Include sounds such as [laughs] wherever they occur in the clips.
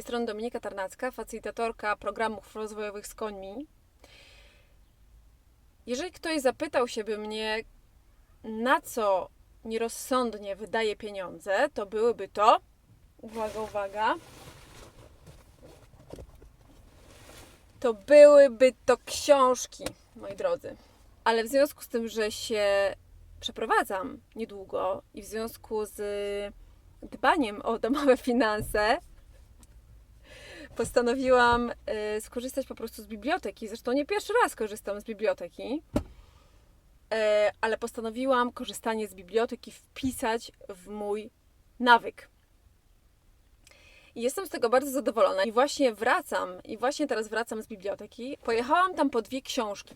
strony Dominika Tarnacka, facylitatorka programów rozwojowych z końmi. Jeżeli ktoś zapytał się by mnie, na co nierozsądnie wydaje pieniądze, to byłyby to, uwaga, uwaga, to byłyby to książki, moi drodzy. Ale w związku z tym, że się przeprowadzam niedługo i w związku z dbaniem o domowe finanse, postanowiłam y, skorzystać po prostu z biblioteki. Zresztą nie pierwszy raz korzystam z biblioteki, y, ale postanowiłam korzystanie z biblioteki wpisać w mój nawyk. I jestem z tego bardzo zadowolona i właśnie wracam, i właśnie teraz wracam z biblioteki. Pojechałam tam po dwie książki.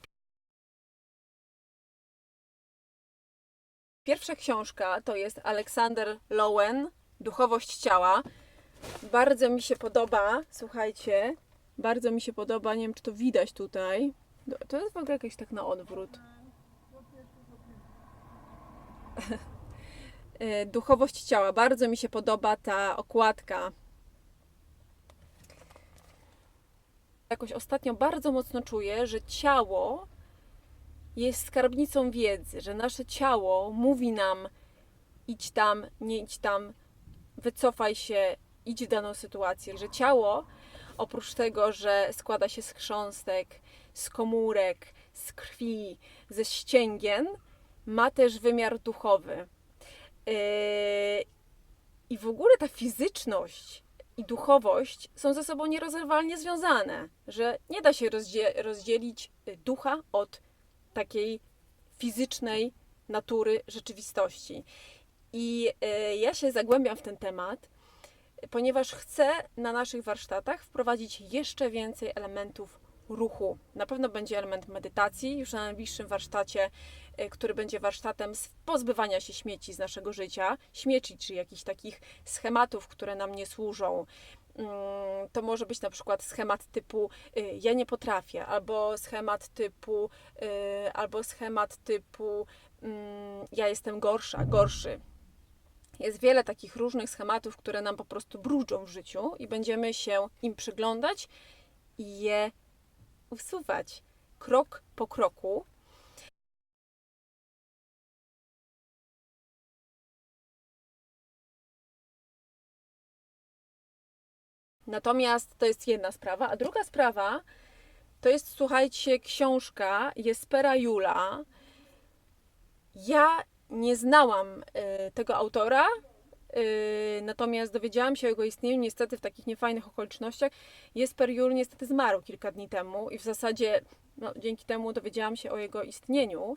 Pierwsza książka to jest Aleksander Lowen, Duchowość ciała. Bardzo mi się podoba, słuchajcie, bardzo mi się podoba, nie wiem czy to widać tutaj. To jest w ogóle jakieś tak na odwrót. [laughs] E, Duchowość ciała, bardzo mi się podoba ta okładka. Jakoś ostatnio bardzo mocno czuję, że ciało jest skarbnicą wiedzy, że nasze ciało mówi nam idź tam, nie idź tam, wycofaj się, idź w daną sytuację, że ciało oprócz tego, że składa się z chrząstek, z komórek, z krwi, ze ścięgien, ma też wymiar duchowy. Yy, I w ogóle ta fizyczność i duchowość są ze sobą nierozerwalnie związane, że nie da się rozdzie- rozdzielić ducha od takiej fizycznej natury rzeczywistości. I y, ja się zagłębiam w ten temat, ponieważ chcę na naszych warsztatach wprowadzić jeszcze więcej elementów ruchu. Na pewno będzie element medytacji już na najbliższym warsztacie, y, który będzie warsztatem pozbywania się śmieci z naszego życia, śmieci, czy jakichś takich schematów, które nam nie służą. Mm, To może być na przykład schemat typu y, ja nie potrafię, albo schemat typu, albo schemat typu mm, ja jestem gorsza, gorszy. Jest wiele takich różnych schematów, które nam po prostu brudzą w życiu i będziemy się im przyglądać i je usuwać krok po kroku. Natomiast to jest jedna sprawa, a druga sprawa to jest, słuchajcie, książka Jespera Jula. Ja nie znałam y, tego autora, y, natomiast dowiedziałam się o jego istnieniu niestety w takich niefajnych okolicznościach. Jesper Jul niestety zmarł kilka dni temu i w zasadzie no, dzięki temu dowiedziałam się o jego istnieniu.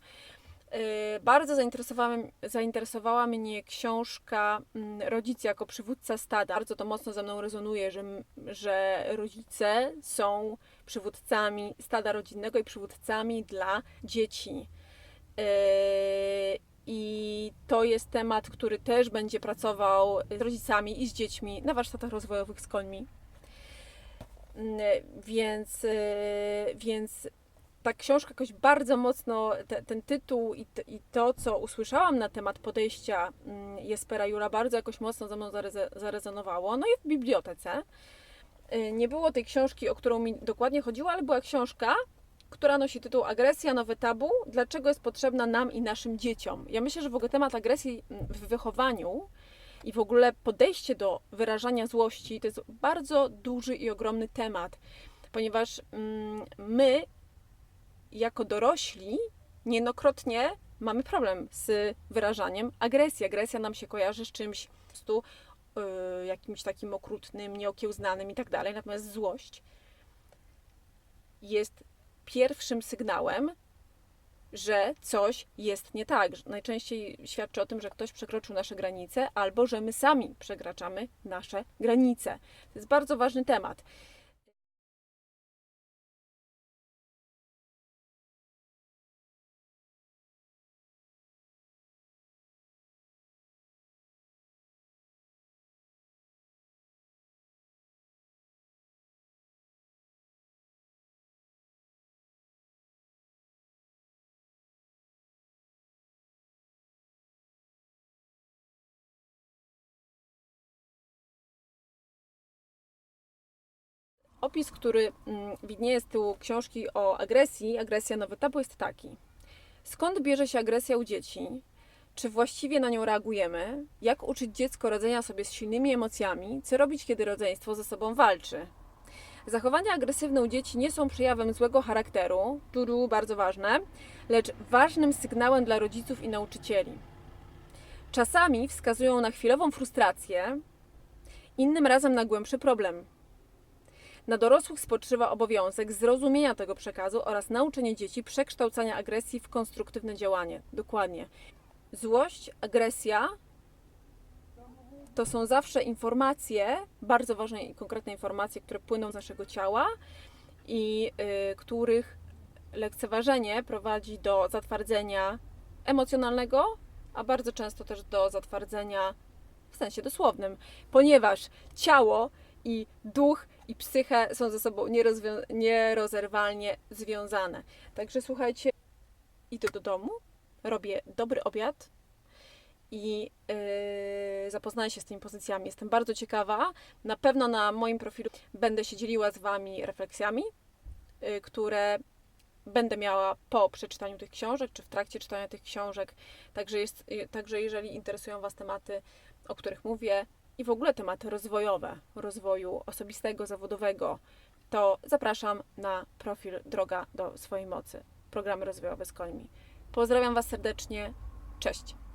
Y, Bardzo zainteresowała, zainteresowała mnie książka mm, Rodzic jako przywódca stada. Bardzo to mocno ze mną rezonuje, że, że rodzice są przywódcami stada rodzinnego i przywódcami dla dzieci. I to jest temat, który też będzie pracował z rodzicami i z dziećmi na warsztatach rozwojowych z końmi. Yy, Więc, yy, więc ta książka jakoś bardzo mocno, te, ten tytuł i, i to, co usłyszałam na temat podejścia mm, Jespera Jura, bardzo jakoś mocno ze mną zarezonowało. No i w bibliotece y, nie było tej książki, o którą mi dokładnie chodziło, ale była książka, która nosi tytuł Agresja, nowe tabu. Dlaczego jest potrzebna nam i naszym dzieciom? Ja myślę, że w ogóle temat agresji w wychowaniu i w ogóle podejście do wyrażania złości to jest bardzo duży i ogromny temat, ponieważ mm, my jako dorośli niejednokrotnie mamy problem z wyrażaniem agresji. Agresja nam się kojarzy z czymś po prostu yy, jakimś takim okrutnym, nieokiełznanym i tak dalej. Natomiast złość jest pierwszym sygnałem, że coś jest nie tak. Najczęściej świadczy o tym, że ktoś przekroczył nasze granice, albo że my sami przekraczamy nasze granice. To jest bardzo ważny temat. Opis, który mm, widnieje z tyłu książki o agresji, agresja nowy tabu jest taki. Skąd bierze się agresja u dzieci? Czy właściwie na nią reagujemy? Jak uczyć dziecko radzenia sobie z silnymi emocjami? Co robić, kiedy rodzeństwo ze sobą walczy? Zachowania agresywne u dzieci nie są przejawem złego charakteru, tu bardzo ważne, lecz ważnym sygnałem dla rodziców i nauczycieli. Czasami wskazują na chwilową frustrację, innym razem na głębszy problem. Na dorosłych spoczywa obowiązek zrozumienia tego przekazu oraz nauczenie dzieci przekształcania agresji w konstruktywne działanie. Dokładnie. Złość, agresja to są zawsze informacje, bardzo ważne i konkretne informacje, które płyną z naszego ciała i y, których lekceważenie prowadzi do zatwardzenia emocjonalnego, a bardzo często też do zatwardzenia w sensie dosłownym, ponieważ ciało i duch i psychę są ze sobą nierozerwalnie związane. Także słuchajcie, idę do domu, robię dobry obiad i yy, zapoznaję się z tymi pozycjami. Jestem bardzo ciekawa. Na pewno na moim profilu będę się dzieliła z Wami refleksjami, yy, które będę miała po przeczytaniu tych książek, czy w trakcie czytania tych książek. Także, jest, także jeżeli interesują Was tematy, o których mówię, i w ogóle tematy rozwojowe, rozwoju osobistego, zawodowego, to zapraszam na profil Droga do swojej mocy, programy rozwojowe z Kolmi. Pozdrawiam Was serdecznie. Cześć!